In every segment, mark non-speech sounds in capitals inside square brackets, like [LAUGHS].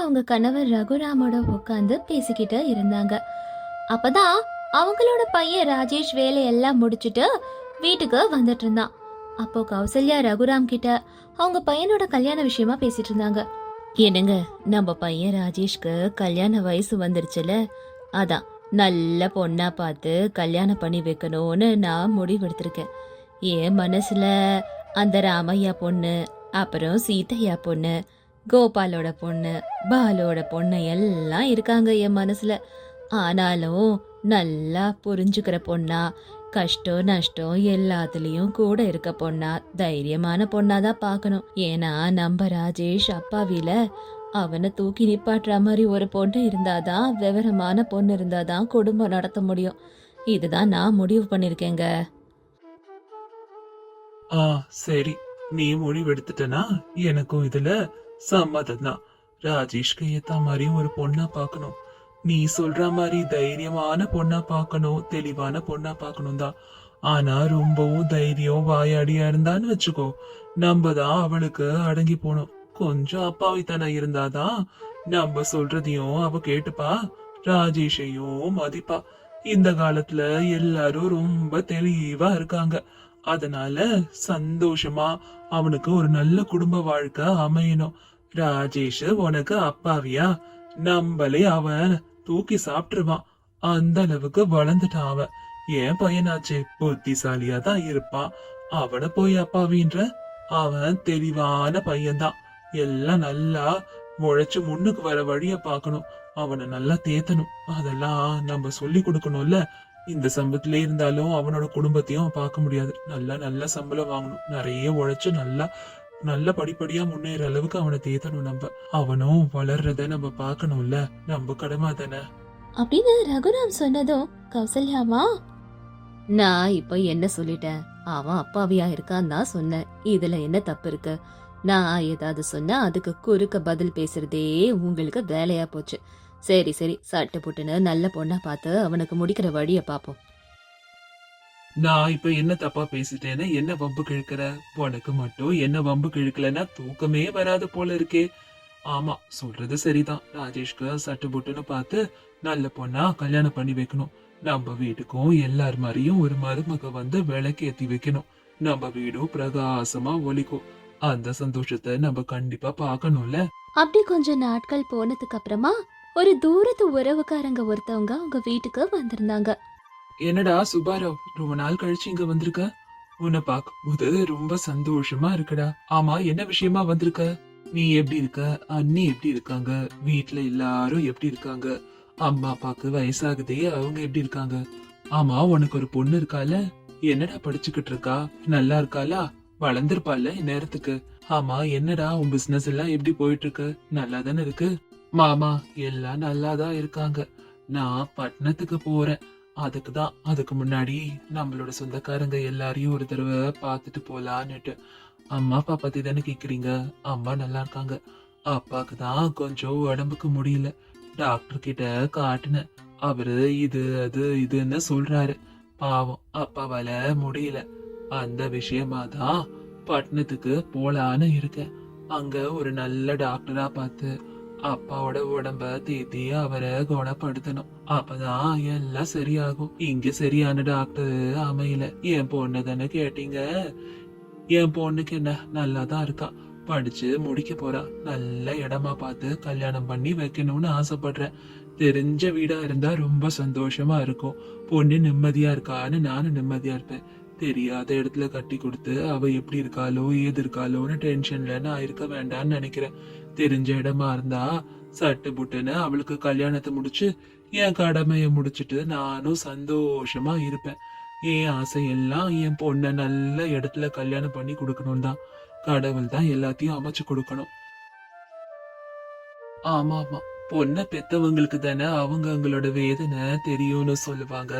அவங்க கணவர் ரகுராமோட உட்காந்து பேசிக்கிட்டு இருந்தாங்க. அப்பதான் அவங்களோட பையன் ராஜேஷ் வேலையெல்லாம் முடிச்சுட்டு வீட்டுக்கு வந்துட்டு இருந்தான். அப்போ கௌசல்யா ரகுராம் கிட்ட அவங்க பையனோட கல்யாண விஷயமா பேசிட்டு இருந்தாங்க. என்னங்க நம்ம பையன் ராஜேஷ்க்கு கல்யாண வயசு வந்துருச்சுல? அதான் நல்ல பொண்ணா பார்த்து கல்யாணம் பண்ணி வைக்கணும்னு நான் முடிவெடுத்திருக்கேன். என் மனசுல அந்த ராமையா பொண்ணு அப்புறம் சீதையா பொண்ணு கோபாலோட பொண்ணு பாலோட பொண்ணு எல்லாம் இருக்காங்க என் மனசுல. ஆனாலும் நல்லா புரிஞ்சுக்கிற பொண்ணா கஷ்டம் நஷ்டம் எல்லாத்துலயும் கூட இருக்க பொண்ணா தைரியமான பொண்ணா தான் பார்க்கணும். ஏன்னா நம்ம ராஜேஷ் அப்பாவில அவனை தூக்கி நிப்பாட்டுற மாதிரி ஒரு பொண்ணு இருந்தாதான் விவரமான பொண்ணு இருந்தாதான் குடும்பம் நடத்த முடியும். இதுதான் நான் முடிவு பண்ணிருக்கேங்க. ஆ சரி. நீ முடிவு எடுத்துட்டனா? எனக்கும் இதுல சம்மதம் தான் ராஜேஷ்க்கு ஏத்த மாதிரி ஒரு பொண்ணா பார்க்கணும். நீ சொல்ற மாதிரி தைரியமான பொண்ணா பார்க்கணும் தெளிவான பொண்ணா பார்க்கணும் தான் ஆனா ரொம்பவும் தைரியம் வாயாடியா இருந்தான்னு வச்சுக்கோ. நம்ம தான் அவளுக்கு அடங்கி போனோம். கொஞ்சம் அப்பாவித்தனம் இருந்தாதான் நம்ம சொல்றதையும் அவ கேட்டுப்பா. ராஜேஷையும் மதிப்பா. இந்த காலத்துல எல்லாரும் ரொம்ப தெளிவா இருக்காங்க. அதனால சந்தோஷமா அவனுக்கு ஒரு நல்ல குடும்ப வாழ்க்கை அமையணும். ராஜேஷ் உனக்கு அப்பாவியா? நம்மளே அவன் தூக்கி சாப்பிட்டுருவான். அந்த அளவுக்கு வளர்ந்துட்டான் அவன். என் பையனாச்சு புத்திசாலியா தான் இருப்பான். அவனை போய் அப்பாவின்ற? அவன் தெளிவான பையன்தான். எல்லாம் நல்லா முழைச்சு முன்னுக்கு வர வழிய பார்க்கணும். அவனை நல்லா தேத்தணும். அதெல்லாம் நம்ம சொல்லி கொடுக்கணும்ல. இந்த சம்பளத்திலே இருந்தாலும் அவனோட குடும்பத்தையும் பார்க்க முடியாது. நல்லா நல்ல சம்பளம் வாங்கணும். நிறைய உழைச்சு நல்லா நல்ல படிப்படியா முன்னேற அளவுக்கு அவனை தேத்தணும் நம்ம. அவனும் வளர்றத நம்ம பார்க்கணும்ல. நம்ம கடமை தானே. அப்படின்னு ரகுராம் சொன்னதும் கௌசல்யாமா நான் இப்போ என்ன சொல்லிட்டேன்? அவன் அப்பாவியா இருக்கான்னு தான் சொன்னேன். இதுல என்ன தப்பு இருக்கு? நான் ஏதாவது சொன்னா அதுக்கு குறுக்க பதில் பேசுறதே உங்களுக்கு வேலையா போச்சு. சரி சரி. சட்டு புட்டுன்னு நல்ல பொண்ணா பார்த்து அவனுக்கு முடிக்கிற வழிய பாப்போம் நான் இப்ப என்ன தப்பா பேசிட்டேன்னு என்ன வம்பு கிழக்கிற? உனக்கு மட்டும் என்ன வம்பு கிழக்கலன்னா தூக்கமே வராது போல இருக்கே. ஆமா சொல்றது சரிதான். ராஜேஷ்க்கு சட்டு புட்டுன்னு பார்த்து நல்ல பொண்ணா கல்யாணம் பண்ணி வைக்கணும். நம்ம வீட்டுக்கும் எல்லார் மாதிரியும் ஒரு மருமக வந்து விளக்கு ஏத்தி வைக்கணும். நம்ம வீடும் பிரகாசமா ஒலிக்கும். அந்த சந்தோஷத்தை நம்ம கண்டிப்பா பார்க்கணும்ல. அப்படி கொஞ்ச நாட்கள் போனதுக்கு அப்புறமா ஒரு தூரத்து உறவுக்காரங்க ஒருத்தவங்க அவங்க வீட்டுக்கு வந்திருந்தாங்க. என்னடா சுபாராவ் ரொம்ப நாள் கழிச்சு இங்க வந்திருக்க? உன்னை பார்க்கும்போது ரொம்ப சந்தோஷமா இருக்குடா. ஆமா என்ன விஷயமா வந்திருக்க? நீ எப்படி இருக்க? அண்ணி எப்படி இருக்காங்க? வீட்ல எல்லாரும் எப்படி இருக்காங்க? அம்மா அப்பாக்கு வயசாகுதே அவங்க எப்படி இருக்காங்க? ஆமா உனக்கு ஒரு பொண்ணு இருக்கால? என்னடா படிச்சுக்கிட்டு இருக்கா? நல்லா இருக்காளா? வளர்ந்துருப்பால இந்நேரத்துக்கு. ஆமா என்னடா உன் பிசினஸ் எல்லாம் எப்படி போயிட்டு இருக்கு? நல்லா தானே இருக்கு? மாமா எல்லாம் நல்லா தான் இருக்காங்க. நான் பட்டணத்துக்கு போறேன். அதுக்கு தான் அதுக்கு முன்னாடி நம்மளோட சொந்தக்காரங்க எல்லாரையும் ஒரு தடவை பார்த்துட்டு போலான்னுட்டு. அம்மா அப்பா பத்தி தானே கேக்குறீங்க? அம்மா நல்லா இருக்காங்க. அப்பாக்கு தான் கொஞ்சம் உடம்புக்கு முடியல. டாக்டர் கிட்ட காட்டுனேன். அவரு இது அது இதுன்னு சொல்றாரு. பாவம் அப்பாவால முடியல. அந்த விஷயமா தான் பட்டணத்துக்கு போலான்னு இருக்கேன். அங்க ஒரு நல்ல டாக்டரா பார்த்து அப்பாவோட உடம்ப தேத்தி அவரை குணப்படுத்தணும். அப்பதான் எல்லாம் சரியாகும். இங்க சரியான டாக்டர் அமையல. என் பொண்ணு தானே கேட்டீங்க? என் பொண்ணுக்கு என்ன? நல்லா தான் இருக்கா. படிச்சு முடிக்க போறா. நல்ல இடமா பார்த்து கல்யாணம் பண்ணி வைக்கணும்னு ஆசைப்படுறேன். தெரிஞ்ச வீடா இருந்தா ரொம்ப சந்தோஷமா இருக்கும். பொண்ணு நிம்மதியா இருக்கான்னு நானும் நிம்மதியா இருப்பேன். தெரியாத இடத்துல கட்டி கொடுத்து அவ எப்படி இருக்காளோ ஏது இருக்காளோன்னு டென்ஷன்ல நான் இருக்க வேண்டாம்னு நினைக்கிறேன். தெரிஞ்ச இடமா இருந்தா சட்டு புட்டுன்னு அவளுக்கு கல்யாணத்தை முடிச்சு என் கடமைய முடிச்சிட்டு நானும் சந்தோஷமா இருப்பேன். என் ஆசை எல்லாம் என் பொண்ண நல்ல இடத்துல கல்யாணம் பண்ணி கொடுக்கணும் தான். கடவுள் தான் எல்லாத்தையும் அமைச்சு கொடுக்கணும். ஆமா ஆமா. பொண்ண பெத்தவங்களுக்கு தானே அவங்க அவங்களோட வேதனை தெரியும்னு சொல்லுவாங்க.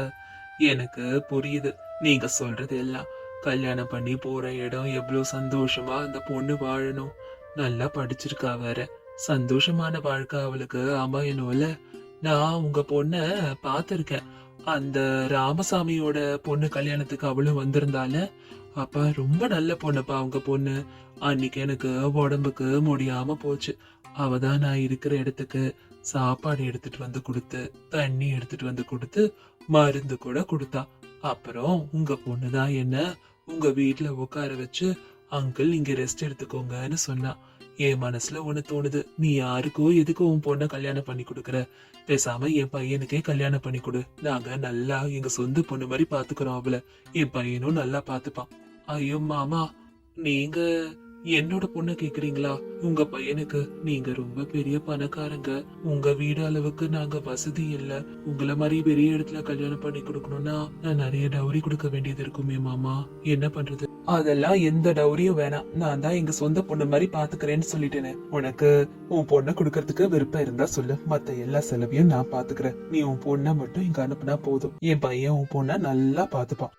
எனக்கு புரியுது. நீங்க சொல்றது எல்லாம் கல்யாணம் பண்ணி போற இடம் எவ்வளோ சந்தோஷமா அந்த பொண்ணு வாழணும். நல்லா படிச்சிருக்கா வேற. சந்தோஷமான வாழ்க்கை அவளுக்கு அமையணும்ல நான் உங்க பொண்ண பார்த்துருக்கேன். அந்த ராமசாமியோட பொண்ணு கல்யாணத்துக்கு அவளும் வந்திருந்தால? அப்ப ரொம்ப நல்ல பொண்ணுப்பா உங்க பொண்ணு. அன்னைக்கு எனக்கு உடம்புக்கு முடியாம போச்சு. அவ தான் நான் இருக்கிற இடத்துக்கு சாப்பாடு எடுத்துட்டு வந்து கொடுத்து தண்ணி எடுத்துட்டு வந்து கொடுத்து மருந்து கூட கொடுத்தா. அப்புறம் உங்க பொண்ணு தான் என்ன உங்க வீட்டுல உட்கார வச்சு அங்கிள் இங்க ரெஸ்ட் எடுத்துக்கோங்கன்னு சொன்னா. என் மனசுல ஒண்ணு தோணுது. நீ யாருக்கோ எதுக்கு உன் பொண்ணை கல்யாணம் பண்ணி கொடுக்குற. பேசாம என் பையனுக்கே கல்யாணம் பண்ணி கொடு. நாங்க நல்லா எங்க சொந்த பொண்ணு மாதிரி பாத்துக்கிறோம் அவளை. என் பையனும் நல்லா பாத்துப்பான். ஐயோ மாமா நீங்க என்னோட பொண்ணை கேக்குறீங்களா? உங்க பையனுக்கு நீங்க ரொம்ப பெரிய பணக்காரங்க. உங்க வீடு அளவுக்கு நாங்க வசதி இல்ல. உங்கள மாதிரி பெரிய இடத்துல கல்யாணம் பண்ணி கொடுக்கணும்னா நான் நிறைய டவுரி கொடுக்க வேண்டியது இருக்குமே மாமா. என்ன பண்றது? அதெல்லாம் எந்த டவுரியும் வேணாம். நான் தான் எங்க சொந்த பொண்ணு மாதிரி பாத்துக்கிறேன்னு சொல்லிட்டேனே. உனக்கு உன் பொண்ணை கொடுக்கறதுக்கு விருப்பம் இருந்தா சொல்லு. மத்த எல்லா செலவையும் நான் பாத்துக்கிறேன். நீ உன் பொண்ணை மட்டும் இங்க அனுப்புனா போதும். என் பையன் உன் பொண்ணை நல்லா பாத்துப்பான்.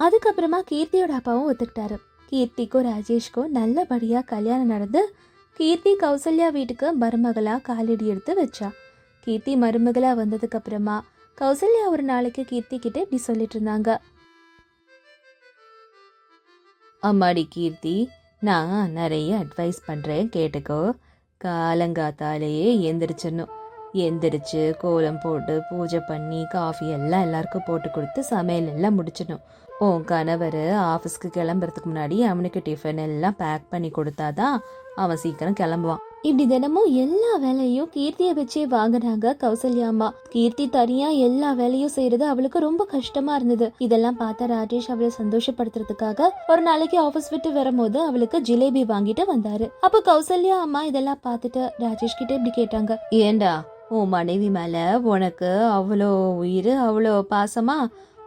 அதுக்கப்புறமா கீர்த்தியோட அப்பாவும் ஒத்துக்கிட்டாரு. கீர்த்திக்கும் ராஜேஷ்க்கும் நல்லபடியாக கல்யாணம் நடந்து கீர்த்தி கௌசல்யா வீட்டுக்கு மருமகளாக காலடி எடுத்து வச்சா. கீர்த்தி மருமகளாக வந்ததுக்கப்புறமா கௌசல்யா ஒரு நாளைக்கு கீர்த்தி கிட்ட இப்படி சொல்லிட்டு இருந்தாங்க. அம்மாடி கீர்த்தி நான் நிறைய அட்வைஸ் பண்ணுறேன் கேட்டுக்கோ. காலங்காத்தாலேயே எந்திரிச்சிடணும். எந்திரிச்சு கோலம் போட்டு பூஜை பண்ணி காஃபி எல்லாம் எல்லாருக்கும் போட்டு கொடுத்து சமையல் எல்லாம் முடிச்சிடணும். உன் கணவர் ஆஃபீஸ்க்கு கிளம்புறதுக்கு முன்னாடி அவனுக்கு டிஃபன் எல்லாம் பேக் பண்ணி கொடுத்தாதான் அவன் சீக்கிரம் கிளம்புவான். இப்படி தினமும் எல்லா வேலையும் கீர்த்தியை வச்சே வாங்கினாங்க கௌசல்யா அம்மா. கீர்த்தி தனியா எல்லா வேலையும் செய்யறது அவளுக்கு ரொம்ப கஷ்டமா இருந்தது. இதெல்லாம் பார்த்தா ராஜேஷ் அவளை சந்தோஷப்படுத்துறதுக்காக ஒரு நாளைக்கு ஆபீஸ் விட்டு வரும்போது அவளுக்கு ஜிலேபி வாங்கிட்டு வந்தாரு. அப்ப கௌசல்யா அம்மா இதெல்லாம் பார்த்துட்டு ராஜேஷ் கிட்ட இப்படி கேட்டாங்க. ஏண்டா உன் மனைவி மேலே உனக்கு அவ்வளோ உயிர் அவ்வளோ பாசமா?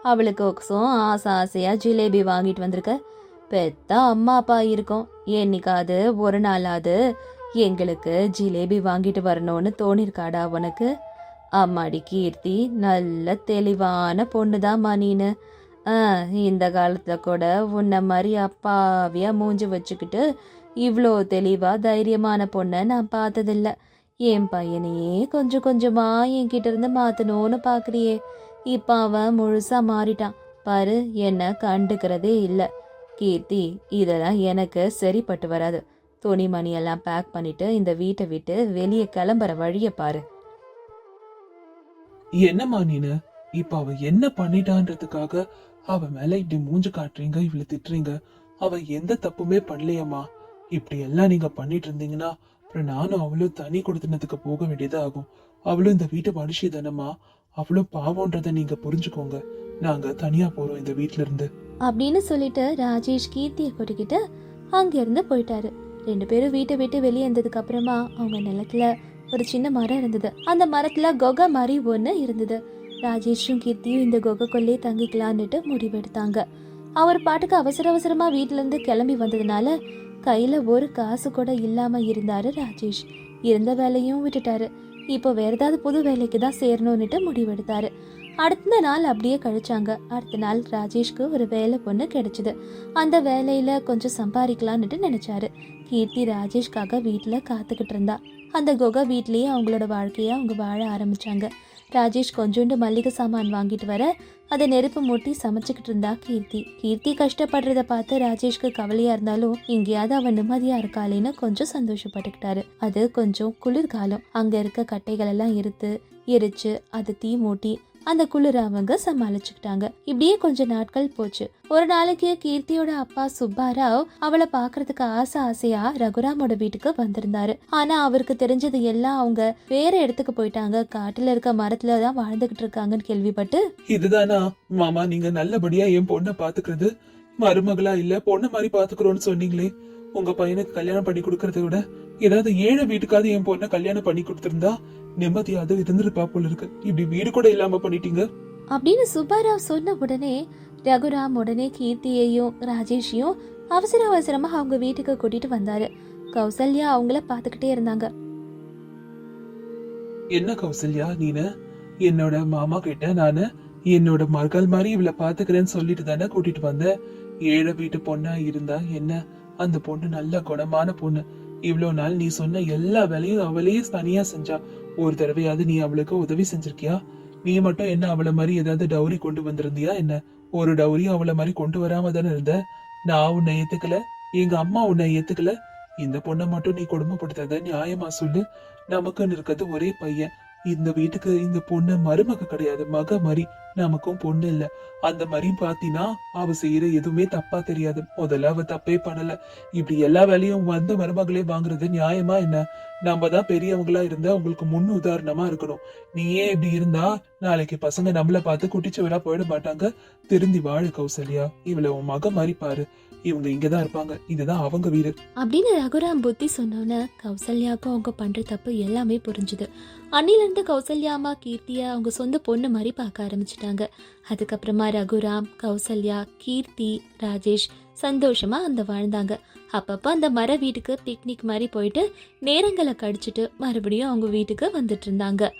அவளுக்கு ஒக்ஸும் ஆசை ஆசையாக ஜிலேபி வாங்கிட்டு வந்திருக்க. பெத்த அம்மா அப்பா இருக்கும். என்னைக்காவது ஒரு நாளாவது எங்களுக்கு ஜிலேபி வாங்கிட்டு வரணும்னு தோணிருக்காடா உனக்கு? அம்மாடி கீர்த்தி நல்ல தெளிவான பொண்ணுதாம்மா நீனு. ஆ இந்த காலத்தில் கூட உன்னை மாதிரி அப்பாவியாக மூஞ்சி வச்சுக்கிட்டு இவ்வளோ தெளிவாக தைரியமான பொண்ணை நான் பார்த்ததில்ல. என் பையனையே கொஞ்சம் கொஞ்சமா என்கிட்ட இருந்து மாத்தணும்னு பாக்குறியே. இப்ப அவன் முழுசா மாறிட்டான். பாரு என்ன கண்டுக்கிறதே இல்ல. கீர்த்தி இதெல்லாம் எனக்கு சரிப்பட்டு வராது. துணிமணி எல்லாம் பேக் பண்ணிட்டு இந்த வீட்டை விட்டு வெளியே கிளம்புற வழிய பாரு. என்னம்மா நீனு? இப்ப அவ என்ன பண்ணிட்டான்றதுக்காக அவ மேல இப்படி மூஞ்சு காட்டுறீங்க இவ்வளவு திட்டுறீங்க. அவ எந்த தப்புமே பண்ணலையம்மா. இப்படி எல்லாம் நீங்க பண்ணிட்டு இருந்தீங்கன்னா அப்புறம் நானும் அவளும் தனி கொடுத்துனதுக்கு போக வேண்டியதாகும். அவளும் இந்த வீட்டு மனுஷி தானம்மா? அவளும் பாவம்ன்றத நீங்க புரிஞ்சுக்கோங்க. நாங்க தனியா போறோம் இந்த வீட்ல இருந்து அப்படின்னு சொல்லிட்டு ராஜேஷ் கீர்த்தியை கூட்டிக்கிட்டு அங்கிருந்து போயிட்டாரு. ரெண்டு பேரும் வீட்டை விட்டு வெளியே வந்ததுக்கு அப்புறமா அவங்க நிலத்துல ஒரு சின்ன மரம் இருந்தது. அந்த மரத்துல கொகை மாதிரி ஒன்று இருந்தது. ராஜேஷும் கீர்த்தியும் இந்த கொகைக்குள்ளே தங்கிக்கலான்னுட்டு முடிவெடுத்தாங்க. அவர் பாட்டுக்கு அவசர அவசரமா வீட்டுல இருந்து கிளம்பி வந்ததுனால கையில ஒரு காசு கூட இல்லாம இருந்தாரு ராஜேஷ். இருந்த வேலையும் விட்டுட்டாரு. இப்போ வேற ஏதாவது புது வேலைக்கு தான் சேரணும்னுட்டு முடிவெடுத்தாரு. அடுத்த நாள் அப்படியே கழிச்சாங்க. அடுத்த நாள் ராஜேஷ்க்கு ஒரு வேலை பொண்ணு கிடைச்சது. அந்த வேலையில கொஞ்சம் சம்பாதிக்கலான்னுட்டு நினைச்சாரு. கீர்த்தி ராஜேஷ்காக வீட்டுல காத்துக்கிட்டு இருந்தா. அந்த குகை வீட்லயே அவங்களோட வாழ்க்கைய அவங்க வாழ ஆரம்பிச்சாங்க. ராஜேஷ் கொஞ்சோண்டு மல்லிகை சாமான் வாங்கிட்டு வர அதை நெருப்பு மூட்டி சமைச்சுக்கிட்டு இருந்தா கீர்த்தி. கீர்த்தி கஷ்டப்படுறத பார்த்து ராஜேஷ்க்கு கவலையா இருந்தாலும் எங்கேயாவது அவன் நிம்மதியா இருக்காளேன்னு கொஞ்சம் சந்தோஷப்பட்டுக்கிட்டாரு. அது கொஞ்சம் குளிர்காலம். அங்க இருக்க கட்டைகள் எல்லாம் இருத்து எரிச்சு அதை தீ மூட்டி அந்த குளிர அவங்க சமாளிச்சுக்கிட்டாங்க. இப்படியே கொஞ்ச நாட்கள் போச்சு. ஒரு நாளைக்கு கீர்த்தியோட அப்பா சுப்பாராவ் அவளை பாக்குறதுக்கு ஆசை ஆசையா ரகுராமோட வீட்டுக்கு வந்திருந்தாரு. ஆனா அவருக்கு தெரிஞ்சது எல்லாம் அவங்க வேற இடத்துக்கு போயிட்டாங்க. காட்டுல இருக்க மரத்துல தான் வாழ்ந்துகிட்டு இருக்காங்கன்னு கேள்விப்பட்டு இதுதானா? மாமா நீங்க நல்லபடியா என் பொண்ணை பாத்துக்கிறது மருமகளா இல்ல பொண்ணு மாதிரி பாத்துக்கிறோம்னு சொன்னீங்களே. உங்க பையனுக்கு கல்யாணம் பண்ணி கொடுக்கறத விட ஏதாவது ஏழை வீட்டுக்காவது என் பொண்ணை கல்யாணம் பண்ணி கொடுத்திருந்தா நிம்மதியாவது இருந்திருப்பா போல இருக்கு. இப்படி வீடு கூட இல்லாம பண்ணிட்டீங்க. அப்படின்னு சுப்பாராவ் சொன்ன உடனே ரகுராம் உடனே கீர்த்தியையும் ராஜேஷையும் அவசர அவசரமா அவங்க வீட்டுக்கு கூட்டிட்டு வந்தாரு. கௌசல்யா அவங்கள பாத்துக்கிட்டே இருந்தாங்க. என்ன கௌசல்யா நீனு? என்னோட மாமா கிட்ட நானு என்னோட மகள் மாதிரி இவளை பாத்துக்கிறேன்னு சொல்லிட்டு தானே கூட்டிட்டு வந்தேன் ஏழை வீட்டு பொண்ணா இருந்தா என்ன? அந்த பொண்ணு நல்ல குணமான பொண்ணு. இவ்வளவு நாள் நீ சொன்ன எல்லா வேலையும் அவளே தனியா செஞ்சா. ஒரு தடவையாவது நீ அவளுக்கு உதவி செஞ்சிருக்கியா? நீ மட்டும் என்ன அவளை மாதிரி ஏதாவது டவுரி கொண்டு வந்திருந்தியா என்ன? ஒரு டவுரி அவளை மாதிரி கொண்டு வராம தானே இருந்த? நான் உன்னை ஏத்துக்கல. எங்க அம்மா உன்னை ஏத்துக்கல. இந்த பொண்ணை மட்டும் நீ கொடுமைப்படுத்தாத நியாயமா சொல்லு. நமக்குன்னு இருக்கிறது ஒரே பையன். இந்த வீட்டுக்கு இந்த பொண்ணு மருமக கிடையாது மக மாதிரி நமக்கும் பொண்ணு இல்ல. அந்த மாதிரி பாத்தினா அவ செய்யற எதுவுமே தப்பா தெரியாது. முதல்ல அவ தப்பே பண்ணல. இப்படி எல்லா வேலையும் வந்த மருமகளே வாங்குறது நியாயமா என்ன? நம்ம தான் பெரியவங்களா இருந்தா உங்களுக்கு முன் உதாரணமா இருக்கணும். நீயே இப்படி இருந்தா நாளைக்கு பசங்க நம்மள பார்த்து குட்டிச்சவரா போயிட மாட்டாங்க. திருந்தி வாழு கௌசல்யா. இவ்வளவு உன் மக மாதிரி பாரு இவங்க இங்கதான் இருப்பாங்க. இதுதான் அவங்க வீடு. அப்படின்னு ரகுராம் புத்தி சொன்னோன்னே கௌசல்யாக்கும் அவங்க பண்ற தப்பு எல்லாமே புரிஞ்சுது. அன்னிலிருந்து கௌசல்யா அம்மா கீர்த்தியை அவங்க சொந்த பொண்ணு மாதிரி பார்க்க ஆரம்பிச்சிட்டாங்க. அதுக்கப்புறமா ரகுராம் கௌசல்யா கீர்த்தி ராஜேஷ் சந்தோஷமா அந்த வாழ்ந்தாங்க. அப்பப்போ அந்த மர வீட்டுக்கு பிக்னிக் மாதிரி போயிட்டு நேரங்களை கடிச்சிட்டு மறுபடியும் அவங்க வீட்டுக்கு வந்துட்டு இருந்தாங்க.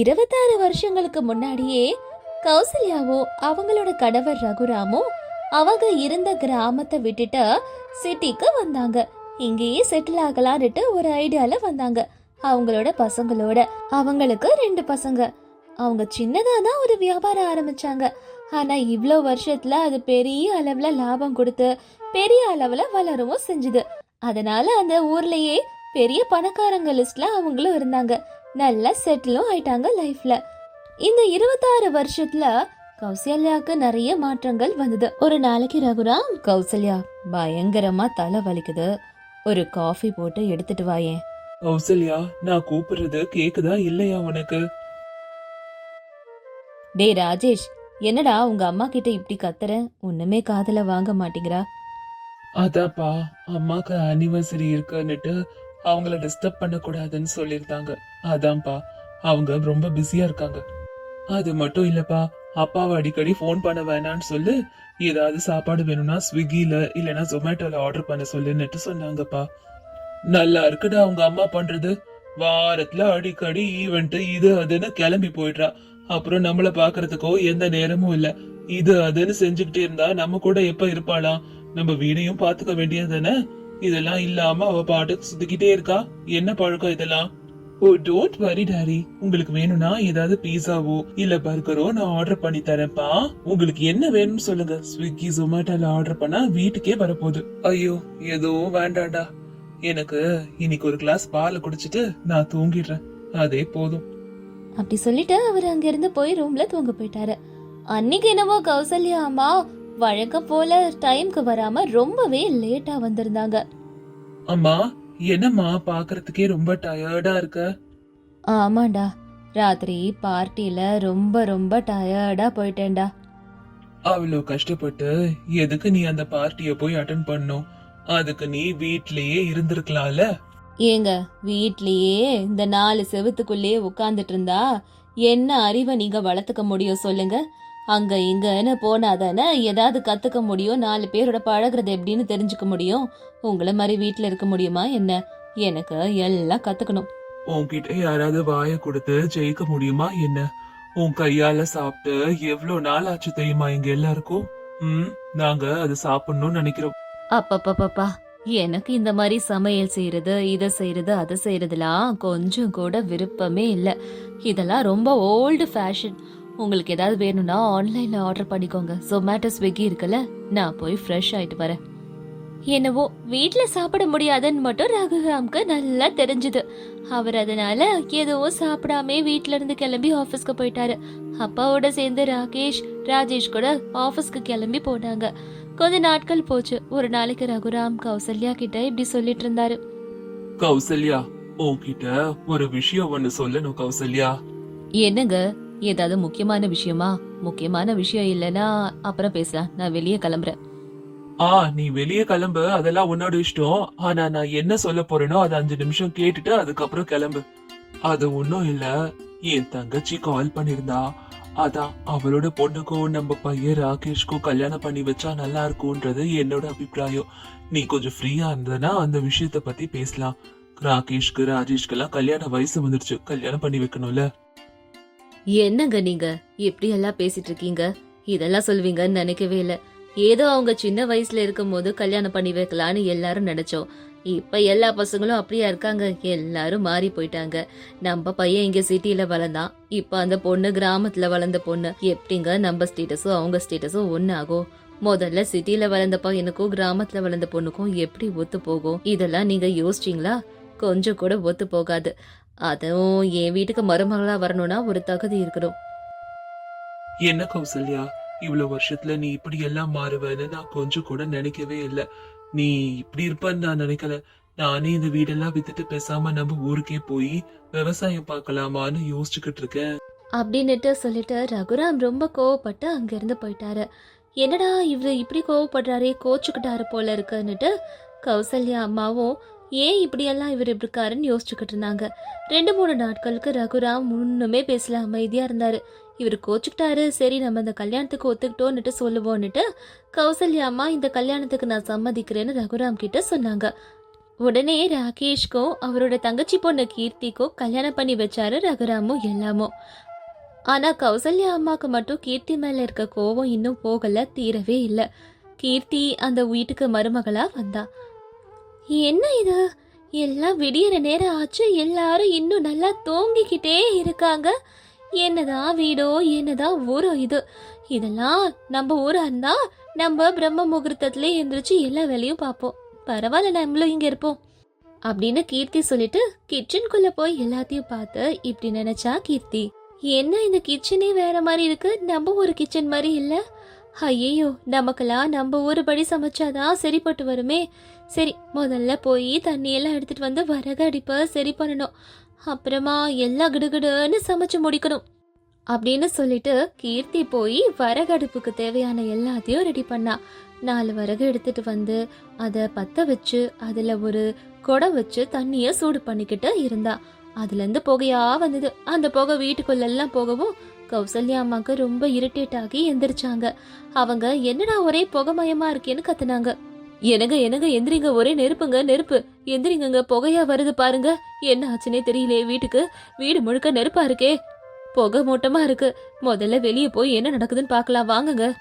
இருபத்தாறு வருஷங்களுக்கு முன்னாடியே கௌசல்யாவோ அவங்களோட கணவர் ரகுராமும் அவங்க இருந்த கிராமத்தை விட்டுட்டு சிட்டிக்கு வந்தாங்க. இங்கேயே செட்டில் ஆகலான்னுட்டு ஒரு ஐடியால வந்தாங்க. அவங்களோட பசங்களோட. அவங்களுக்கு ரெண்டு பசங்க. அவங்க சின்னதாக தான் ஒரு வியாபாரம் ஆரம்பிச்சாங்க. ஆனா இவ்வளோ வருஷத்துல அது பெரிய அளவுல லாபம் கொடுத்து பெரிய அளவுல வளரவும் செஞ்சுது. அதனால அந்த ஊர்லயே பெரிய பணக்காரங்க லிஸ்ட்ல அவங்களும் இருந்தாங்க. நல்லா செட்டிலும் ஆயிட்டாங்க லைஃப்ல இந்த இருபத்தாறு வருஷத்துல கௌசல்யாக்கு நிறைய மாற்றங்கள் வந்தது. ஒரு நாளைக்கு ரகுராம் கௌசல்யா பயங்கரமா தலை வலிக்குது. ஒரு காஃபி போட்டு எடுத்துட்டு வாயேன் கௌசல்யா நான் கூப்பிடுறது கேக்குதா இல்லையா உனக்கு? டேய் ராஜேஷ் என்னடா உங்க அம்மா கிட்ட இப்படி கத்துற? ஒண்ணுமே காதுல வாங்க மாட்டேங்கிறா. அதாப்பா அம்மாக்கு அனிவர்சரி இருக்குன்னுட்டு அவங்கள டிஸ்டர்ப் பண்ண கூடாதுன்னு சொல்லியிருந்தாங்க. அதான்ப்பா அவங்க ரொம்ப பிஸியா இருக்காங்க. அது மட்டும் இல்லப்பா அப்பாவை அடிக்கடி ஃபோன் பண்ண வேணாம்னு சொல்லு. ஏதாவது சாப்பாடு வேணும்னா ஸ்விக்கியில் இல்லைன்னா ஜொமேட்டோவில் ஆர்டர் பண்ண சொல்லுன்னுட்டு சொன்னாங்கப்பா. நல்லா இருக்குடா அவங்க அம்மா பண்ணுறது வாரத்தில் அடிக்கடி ஈவெண்ட்டு இது அதுன்னு கிளம்பி போயிடுறா. அப்புறம் நம்மளை பார்க்கறதுக்கோ எந்த நேரமும் இல்லை. இது அதுன்னு செஞ்சுக்கிட்டே இருந்தா நம்ம கூட எப்போ இருப்பாளாம் நம்ம வீடையும் பார்த்துக்க வேண்டியது தானே? இதெல்லாம் இல்லாம அவ பாட்டுக்கு சுத்திக்கிட்டே இருக்கா? என்ன பழக்கம் இதெல்லாம்? ஓ டோன்ட் வரி டாரி உங்களுக்கு வேணும்னா ஏதாவது பீஸாவோ இல்ல பர்கரோ நான் ஆர்டர் பண்ணி தரேன்ப்பா. உங்களுக்கு என்ன வேணும்னு சொல்லுங்க. ஸ்விக்கி ஜொமேட்டோல ஆர்டர் பண்ணா வீட்டுக்கே வரப்போகுது. ஐயோ எதுவும் வேண்டாம்டா. எனக்கு இன்னைக்கு ஒரு கிளாஸ் பால் குடிச்சிட்டு நான் தூங்கிடுறேன். அதே போதும். அப்படி சொல்லிட்டு அவர் அங்கிருந்து போய் ரூம்ல தூங்க போயிட்டாரு. அன்னைக்கு என்னவோ கௌசல்யா அம்மா வழக்கம் போல டைம்க்கு வராம ரொம்பவே லேட்டா வந்திருந்தாங்க. அம்மா என்னம்மா பாக்குறதுக்கே ரொம்ப டயர்டா இருக்க? ஆமாண்டா. ராத்திரி பார்ட்டியில ரொம்ப ரொம்ப டயர்டா போயிட்டேன்டா. அவ்வளோ கஷ்டப்பட்டு எதுக்கு நீ அந்த பார்ட்டிய போய் அட்டன் பண்ணும்? அதுக்கு நீ வீட்லயே இருந்திருக்கலாம்ல? ஏங்க வீட்லயே இந்த நாலு செவுத்துக்குள்ளேயே உட்கார்ந்துட்டு இருந்தா என்ன அறிவை நீங்க வளர்த்துக்க முடியும் சொல்லுங்க? அங்க இங்கன்னு போனாதானே ஏதாவது கத்துக்க முடியும்? நாலு பேரோட பழகுறது எப்படின்னு தெரிஞ்சுக்க முடியும்? உங்களை மாதிரி வீட்ல இருக்க முடியுமா என்ன? எனக்கு எல்லாம் கத்துக்கணும். உன்கிட்ட யாராவது வாய கொடுத்து ஜெயிக்க முடியுமா என்ன? உன் கையால சாப்பிட்டு எவ்வளவு நாள் ஆச்சு தெரியுமா எங்க எல்லாருக்கும்? ம் நாங்க அது சாப்பிடணும்னு நினைக்கிறோம். அப்பப்பப்பப்பா எனக்கு இந்த மாதிரி சமையல் செய்யறது இதை செய்யறது அதை செய்யறதுலாம் கொஞ்சம் கூட விருப்பமே இல்லை. இதெல்லாம் ரொம்ப ஓல்டு ஃபேஷன் உங்களுக்கு ஏதாவது வேணும்னா ஆன்லைன்ல ஆர்டர் பண்ணிக்கோங்க. ஜொமேட்டோ ஸ்விக்கி இருக்குல்ல நான் போய் ஃப்ரெஷ் ஆயிட்டு வரேன். என்னவோ வீட்ல சாப்பிட முடியாதுன்னு மட்டும் ரகுராம்க்கு நல்லா தெரிஞ்சுது. அவர் அதனால எதுவும் சாப்பிடாம வீட்ல இருந்து கிளம்பி ஆபீஸ்க்கு போயிட்டாரு. அப்பாவோட சேர்ந்து ராகேஷ் ராஜேஷ் கூட ஆபீஸ்க்கு கிளம்பி போனாங்க. கொஞ்ச நாட்கள் போச்சு. ஒரு நாளைக்கு ரகுராம் கௌசல்யா கிட்ட இப்படி சொல்லிட்டு இருந்தாரு. கௌசல்யா உன்கிட்ட ஒரு விஷயம் ஒண்ணு சொல்லணும் கௌசல்யா. என்னங்க? ஏதாவது முக்கியமான விஷயமா? முக்கியமான விஷயம் இல்லைன்னா அப்புறம் பேசலாம். நான் வெளியே கிளம்புறேன். ஆ நீ வெளியே கிளம்பு. அதெல்லாம் உன்னோட இஷ்டம். ஆனா நான் என்ன சொல்ல போறேனோ அது அஞ்சு நிமிஷம் கேட்டுட்டு அதுக்கப்புறம் கிளம்பு. அது ஒன்றும் இல்ல. என் தங்கச்சி கால் பண்ணிருந்தா. அதான் அவளோட பொண்ணுக்கும் நம்ம பையன் ராகேஷ்க்கும் கல்யாணம் பண்ணி வச்சா நல்லா இருக்கும்ன்றது என்னோட அபிப்பிராயம். நீ கொஞ்சம் ஃப்ரீயா இருந்தனா அந்த விஷயத்த பத்தி பேசலாம். ராகேஷ்க்கு ராஜேஷ்க்கெல்லாம் கல்யாண வயசு வந்துருச்சு. கல்யாணம் பண்ணி வைக்கணும்ல. என்னங்க நீங்க? இப்படி எல்லாம் பேசிட்டு இருக்கீங்க இதெல்லாம் சொல்வீங்கன்னு நினைக்கவே இல்ல. ஏதோ அவங்க சின்ன வயசுல இருக்கும்போது கல்யாணம் பண்ணி வைக்கலான்னு எல்லாரும் நினைச்சோம். இப்ப எல்லா பசங்களும் அப்படியா இருக்காங்க. எல்லாரும் மாறி போயிட்டாங்க. நம்ம பையன் இங்க சிட்டில வளர்ந்தான். இப்ப அந்த பொண்ணு கிராமத்துல வளர்ந்த பொண்ணு. எப்படிங்க நம்ம ஸ்டேட்டஸும் அவங்க ஸ்டேட்டஸும் ஒன்னாகும் முதல்ல சிட்டில வளர்ந்த பையனுக்கும் கிராமத்துல வளர்ந்த பொண்ணுக்கும் எப்படி ஒத்து போகும்? இதெல்லாம் நீங்க யோசிச்சீங்களா? கொஞ்சம் கூட ஒத்து போகாது. அதுவும் என் வீட்டுக்கு மருமகளா வரணும்னா ஒரு தகுதி இருக்கணும். என்ன கௌசல்யா இவ்வளவு வருஷத்துல நீ இப்படி எல்லாம் மாறுவேன்னு நான் கொஞ்சம் கூட நினைக்கவே இல்ல. நீ இப்படி இருப்பன்னு நான் நினைக்கல. நானே இந்த வீடெல்லாம் வித்துட்டு பேசாம நம்ம ஊருக்கே போய் விவசாயம் பார்க்கலாமான்னு யோசிச்சுக்கிட்டு இருக்கேன். அப்படின்னுட்டு சொல்லிட்டு ரகுராம் ரொம்ப கோவப்பட்டு அங்கிருந்து போயிட்டாரு. என்னடா இவரு இப்படி கோவப்படுறாரே கோச்சுக்கிட்டாரு போல இருக்குன்னுட்டு கௌசல்யா அம்மாவும் ஏன் இப்படியெல்லாம் இவர் இப்படி இருக்காருன்னு யோசிச்சுக்கிட்டு இருந்தாங்க. ரெண்டு மூணு நாட்களுக்கு ரகுராம் ஒன்றுமே பேசல அமைதியாக இருந்தார். இவர் கோச்சுக்கிட்டாரு. சரி நம்ம இந்த கல்யாணத்துக்கு ஒத்துக்கிட்டோன்னுட்டு சொல்லுவோன்னுட்டு கௌசல்யா அம்மா இந்த கல்யாணத்துக்கு நான் சம்மதிக்கிறேன்னு ரகுராம் கிட்ட சொன்னாங்க. உடனே ராகேஷ்க்கும் அவரோட தங்கச்சி பொண்ணு கீர்த்திக்கும் கல்யாணம் பண்ணி வச்சாரு ரகுராமும் எல்லாமும். ஆனால் கௌசல்யா அம்மாவுக்கு மட்டும் கீர்த்தி மேலே இருக்க கோவம் இன்னும் போகலை தீரவே இல்லை. கீர்த்தி அந்த வீட்டுக்கு மருமகளாக வந்தா. என்ன இது? எல்லாம் விடியற நேரம் ஆச்சு. எல்லாரும் இன்னும் நல்லா தூங்கிக்கிட்டே இருக்காங்க. என்னதான் வீடோ என்னதான் ஊரோ இது. இதெல்லாம் நம்ம ஊரா இருந்தா நம்ம பிரம்ம முகூர்த்தத்துல எந்திரிச்சு எல்லா வேலையும் பார்ப்போம். பரவாயில்ல நம்மளும் இங்க இருப்போம். அப்படின்னு கீர்த்தி சொல்லிட்டு கிச்சனுக்குள்ள போய் எல்லாத்தையும் பார்த்து இப்படி நினைச்சா கீர்த்தி என்ன இந்த கிச்சனே வேற மாதிரி இருக்கு? நம்ம ஒரு கிச்சன் மாதிரி இல்லை? ஐயோ நமக்கெல்லாம் நம்ம ஒரு படி சமைச்சாதான் சரிப்பட்டு வருமே. சரி முதல்ல போய் தண்ணியெல்லாம் எடுத்துட்டு வந்து வரகு சரி பண்ணணும். அப்புறமா எல்லாம் கிடுகிடுன்னு சமைச்சு முடிக்கணும். அப்படின்னு சொல்லிட்டு கீர்த்தி போய் வரகடுப்புக்கு தேவையான எல்லாத்தையும் ரெடி பண்ணா. நாலு வரகு எடுத்துட்டு வந்து அதை பத்த வச்சு அதில் ஒரு குடம் வச்சு தண்ணியை சூடு பண்ணிக்கிட்டு இருந்தா. அதுலேருந்து புகையாக வந்தது. அந்த புகை வீட்டுக்குள்ளெல்லாம் போகவும் கௌசல்யா அம்மாக்கு ரொம்ப இரிட்டேட் ஆகி எந்திரிச்சாங்க. அவங்க என்னடா ஒரே புகமயமா இருக்கேன்னு கத்துனாங்க. எனங்க எனங்க எந்திரிங்க ஒரே நெருப்புங்க நெருப்பு. எந்திரிங்கங்க புகையா வருது பாருங்க. என்ன ஆச்சுனே தெரியலையே வீட்டுக்கு. வீடு முழுக்க நெருப்பா இருக்கே. புகை மூட்டமா இருக்கு. முதல்ல வெளியே போய் என்ன நடக்குதுன்னு பார்க்கலாம் வாங்குங்க.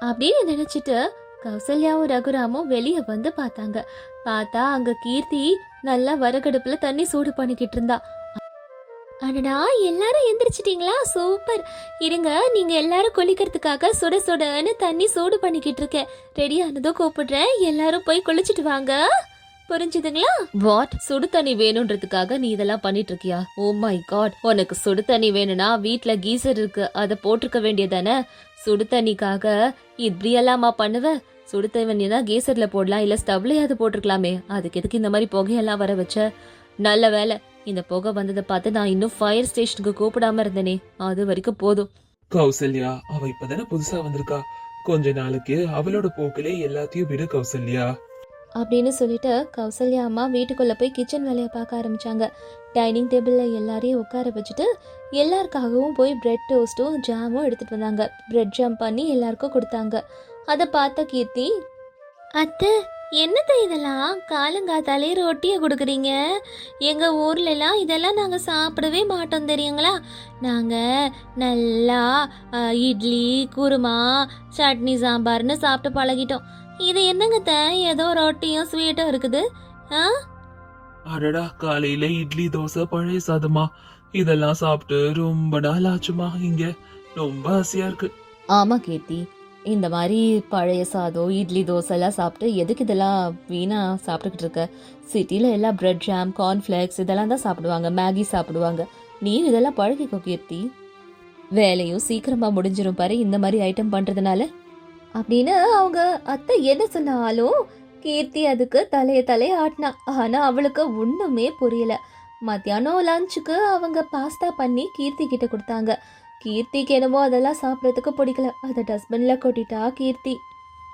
அப்படின்னு நினைச்சிட்டு கௌசல்யாவும் ரகுராமும் வெளியே வந்து பார்த்தாங்க. பார்த்தா அங்க கீர்த்தி நல்லா வரகடுப்புல தண்ணி சூடு பண்ணிக்கிட்டு இருந்தா. அடடா எல்லாரும் எந்திரிச்சிட்டீங்களா? சூப்பர். இருங்க நீங்க எல்லாரும் குளிக்கிறதுக்காக சுட சுடன்னு தண்ணி சூடு பண்ணிக்கிட்டு இருக்கேன். ரெடி ஆனதும் கூப்பிடுறேன். எல்லாரும் போய் குளிச்சிட்டு வாங்க. புரிஞ்சுதுங்களா? வாட் சுடு தண்ணி வேணும்ன்றதுக்காக நீ இதெல்லாம் பண்ணிட்டு இருக்கியா? ஓ மை காட் உனக்கு சுடு தண்ணி வேணும்னா வீட்ல கீசர் இருக்கு. அதை போட்டிருக்க வேண்டியதானே சுடு தண்ணிக்காக இப்படியெல்லாமா பண்ணுவ? சுடு தண்ணினா கீசர்ல போடலாம். இல்ல ஸ்டவ்லயாவது போட்டிருக்கலாமே. அதுக்கு எதுக்கு இந்த மாதிரி புகையெல்லாம் வர வச்ச? நல்ல வேலை. இந்த புகை வந்ததை பார்த்து நான் இன்னும் ஃபயர் ஸ்டேஷனுக்கு கூப்பிடாம இருந்தேனே. அது வரைக்கும் போதும். கௌசல்யா அவ இப்பதானே புதுசா வந்திருக்கா. கொஞ்ச நாளைக்கு அவளோட போக்கிலே எல்லாத்தையும் விடு கௌசல்யா. அப்படின்னு சொல்லிட்டு கௌசல்யா அம்மா வீட்டுக்குள்ள போய் கிச்சன் வேலையை பார்க்க ஆரம்பிச்சாங்க. டைனிங் டேபிளில் எல்லாரையும் உட்கார வச்சுட்டு எல்லாருக்காகவும் போய் பிரெட் டோஸ்ட்டும் ஜாமும் எடுத்துட்டு வந்தாங்க. பிரெட் ஜாம் பண்ணி எல்லாருக்கும் கொடுத்தாங்க. அதை பார்த்த கீர்த்தி அத்தை என்னத்த இதெல்லாம்? காலங்காத்தாலே ரொட்டியை கொடுக்குறீங்க. எங்கள் ஊர்லலாம் இதெல்லாம் நாங்கள் சாப்பிடவே மாட்டோம் தெரியுங்களா? நாங்கள் நல்லா இட்லி குருமா சட்னி சாம்பார்னு சாப்பிட்டு பழகிட்டோம். இது என்னங்க அத்தை? ஏதோ ரொட்டியும் ஸ்வீட்டும் இருக்குது. ஆ? அடடா காலையில இட்லி தோசை பழைய சாதமா? இதெல்லாம் சாப்பிட்டு ரொம்ப நாள் ஆச்சுமா இங்க. ரொம்ப ஆசையா இருக்கு. ஆமா கீர்த்தி. இந்த மாதிரி பழைய சாதம் இட்லி தோசைலாம் சாப்பிட்டு எதுக்கு இதெல்லாம் வீணாக சாப்பிட்டுக்கிட்டு இருக்க? சிட்டியில் எல்லாம் ப்ரெட் ஜாம் கார்ன்ஃப்ளேக்ஸ் இதெல்லாம் தான் சாப்பிடுவாங்க. மேகி சாப்பிடுவாங்க. நீ இதெல்லாம் பழகிக்கோ கீர்த்தி. வேலையும் சீக்கிரமாக முடிஞ்சிடும் பாரு இந்த மாதிரி ஐட்டம் பண்ணுறதுனால அப்படின்னு அவங்க அத்தை என்ன சொன்னாலும் கீர்த்தி அதுக்கு தலைய தலைய ஆட்டினா. ஆனால் அவளுக்கு ஒன்றுமே புரியல. மத்தியானம் லஞ்சுக்கு அவங்க பாஸ்தா பண்ணி கீர்த்தி கிட்ட கொடுத்தாங்க. கீர்த்திக்கு என்னமோ அதெல்லாம் சாப்பிட்றதுக்கு பிடிக்கல. அதை டஸ்ட்பின்ல கொட்டிட்டா கீர்த்தி.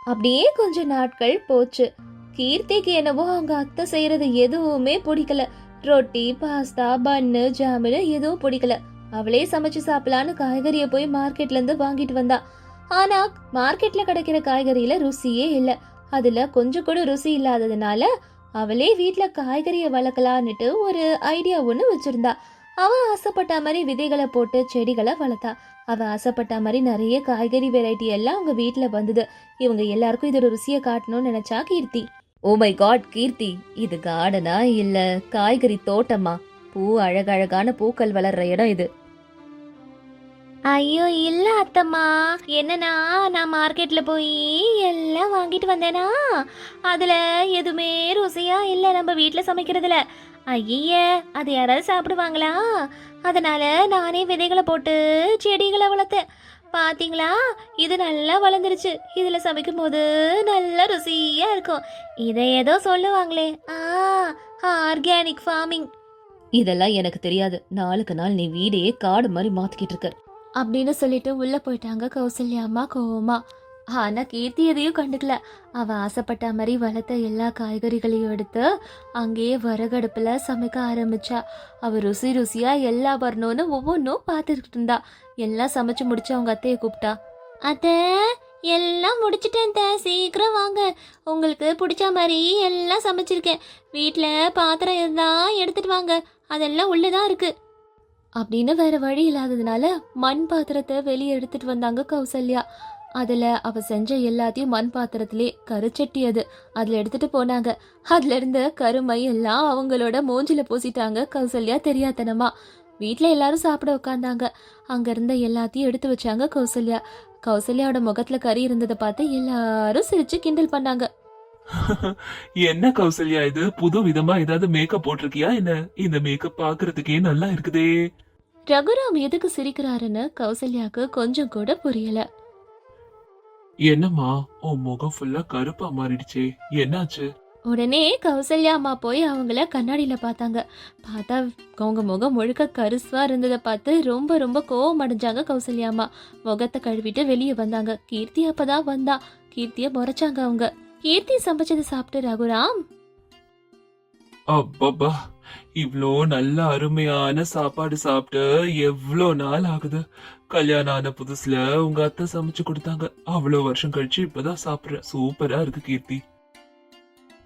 அப்படியே கொஞ்ச நாட்கள் போச்சு. கீர்த்திக்கு என்னவோ அவங்க அத்தை செய்யறது எதுவுமே பிடிக்கல. ரொட்டி பாஸ்தா பன்னு ஜாமுன்னு எதுவும் பிடிக்கல. அவளே சமைச்சு சாப்பிடலான்னு காய்கறியை போய் மார்க்கெட்ல இருந்து வாங்கிட்டு வந்தா. ஆனா மார்க்கெட்ல கிடைக்கிற காய்கறியில ருசியே இல்ல. அதுல கொஞ்சம் கூட ருசி இல்லாததுனால அவளே வீட்டுல காய்கறியை வளர்க்கலான்னுட்டு ஒரு ஐடியா ஒன்று வச்சிருந்தா. அவ ஆசைப்பட்ட மாதிரி விதைகளை போட்டு செடிகளை வளர்த்தா. அவ ஆசைப்பட்ட மாதிரி நிறைய காய்கறி வெரைட்டி எல்லாம் அவங்க வீட்டில் வந்தது. இவங்க எல்லாருக்கும் இதோட ருசியை காட்டணும்னு நினைச்சா கீர்த்தி. ஓ மை காட் கீர்த்தி இது கார்டனா இல்ல காய்கறி தோட்டமா? பூ அழகழகான பூக்கள் வளர்ற இடம் இது. ஐயோ இல்ல அத்தம்மா. என்னன்னா நான் மார்க்கெட்ல போய் எல்லாம் வாங்கிட்டு வந்தேனா? அதுல எதுவுமே ருசியா இல்ல. நம்ம வீட்ல சமைக்கிறதுல. ஐய அது யாராவது சாப்பிடுவாங்களா? அதனால நானே விதைகளை போட்டு செடிகளை வளர்த்தேன். பாத்தீங்களா? இது நல்லா வளர்ந்துருச்சு. இதுல சமைக்கும் போது நல்ல ருசியா இருக்கும். இதை ஏதோ சொல்லுவாங்களே. ஆ ஆர்கானிக் ஃபார்மிங். இதெல்லாம் எனக்கு தெரியாது. நாளுக்கு நாள் நீ வீடையே காடு மாதிரி மாத்திக்கிட்டு இருக்க. அப்படின்னு சொல்லிட்டு உள்ள போயிட்டாங்க கௌசல்யா அம்மா கோவமா. ஆனால் கீர்த்தி எதையும் கண்டுக்கல. அவள் ஆசைப்பட்ட மாதிரி வளர்த்த எல்லா காய்கறிகளையும் எடுத்து அங்கேயே வரகடுப்பில் சமைக்க ஆரம்பித்தா அவள் ருசி ருசியாக எல்லா வரணும்னு ஒவ்வொன்றும் பார்த்துக்கிட்டு இருந்தா. எல்லாம் சமைச்சு முடிச்சு அவங்க அத்தையை கூப்பிட்டா. அத்தை எல்லாம் முடிச்சிட்டேன் த சீக்கிரம் வாங்க. உங்களுக்கு பிடிச்ச மாதிரி எல்லாம் சமைச்சிருக்கேன். வீட்டில் பாத்திரம் இருந்தால் எடுத்துகிட்டு வாங்க. அதெல்லாம் உள்ளே தான் இருக்குது அப்படின்னு வேற வழி இல்லாததுனால மண் பாத்திரத்தை வெளியே எடுத்துட்டு வந்தாங்க கௌசல்யா. அதுல அவ செஞ்ச எல்லாத்தையும் மண் பாத்திரத்திலே கருச்சட்டி அது அதுல எடுத்துட்டு போனாங்க. அதுல இருந்த கருமை எல்லாம் அவங்களோட மூஞ்சில பூசிட்டாங்க. கௌசல்யா தெரியாதனமா. வீட்ல எல்லாரும் சாப்பிட உட்காந்தாங்க அங்க இருந்த எல்லாத்தையும் எடுத்து வச்சாங்க கௌசல்யா. கௌசல்யாவோட முகத்துல கறி இருந்ததை பார்த்து எல்லாரும் சிரிச்சு கிண்டல் பண்ணாங்க. [LAUGHS] என்ன கௌசல்யா இது? புது விதமா ஏதாவது மேக்கப் போட்டிருக்கியா? என்ன இந்த மேக்கப் பாக்குறதுக்கே நல்லா இருக்குதே. ரகுராம் எதுக்கு சிரிக்கிறாருன்னு கௌசல்யாக்கு கொஞ்சம் கூட புரியல. என்னம்மா உன் முகம் ஃபுல்லா கருப்பா மாறிடுச்சே. என்னாச்சு? உடனே கௌசல்யா அம்மா போய் அவங்கள கண்ணாடியில் பார்த்தாங்க. பார்த்தா அவங்க முகம் முழுக்க கருசுவா இருந்ததை பார்த்து ரொம்ப ரொம்ப கோவம் அடைஞ்சாங்க கௌசல்யா அம்மா. முகத்தை கழுவிட்டு வெளியே வந்தாங்க. கீர்த்தி அப்பதான் வந்தா. கீர்த்தியை முறைச்சாங்க அவங்க. கீர்த்தி சமைச்சதை சாப்பிட்டு ரகுராம்? அப்பப்பா. இவ்வளோ நல்ல அருமையான சாப்பாடு சாப்பிட்டு எவ்வளோ நாள் ஆகுது? கல்யாணம் ஆன புதுசுல உங்க அத்தை சமைச்சு கொடுத்தாங்க. அவ்வளோ வருஷம் கழிச்சு இப்பதான் சாப்பிடுறேன். சூப்பரா இருக்கு கீர்த்தி.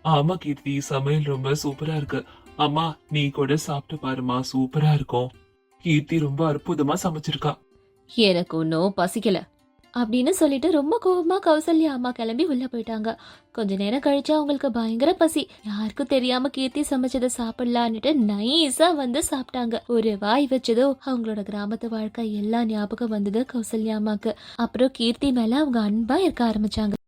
ஆமா கீர்த்தி சமையல் ரொம்ப சூப்பரா இருக்கு. அம்மா நீ கூட சாப்பிட்டு பாருமா சூப்பரா இருக்கும். கீர்த்தி ரொம்ப அற்புதமா சமைச்சிருக்கா. எனக்கு ஒன்றும் பசிக்கல. அப்படின்னு சொல்லிட்டு ரொம்ப கோபமாக கௌசல்யா அம்மா கிளம்பி உள்ள போயிட்டாங்க. கொஞ்ச நேரம் கழிச்சு அவங்களுக்கு பயங்கர பசி. யாருக்கும் தெரியாம கீர்த்தி சமைச்சதை சாப்பிடலான்னுட்டு நைஸா வந்து சாப்பிட்டாங்க. ஒரு வாய் வச்சதோ அவங்களோட கிராமத்து வாழ்க்கை எல்லாம் ஞாபகம் வந்தது கௌசல்யா அம்மாக்கு. அப்புறம் கீர்த்தி மேல அவங்க அன்பா இருக்க ஆரம்பிச்சாங்க.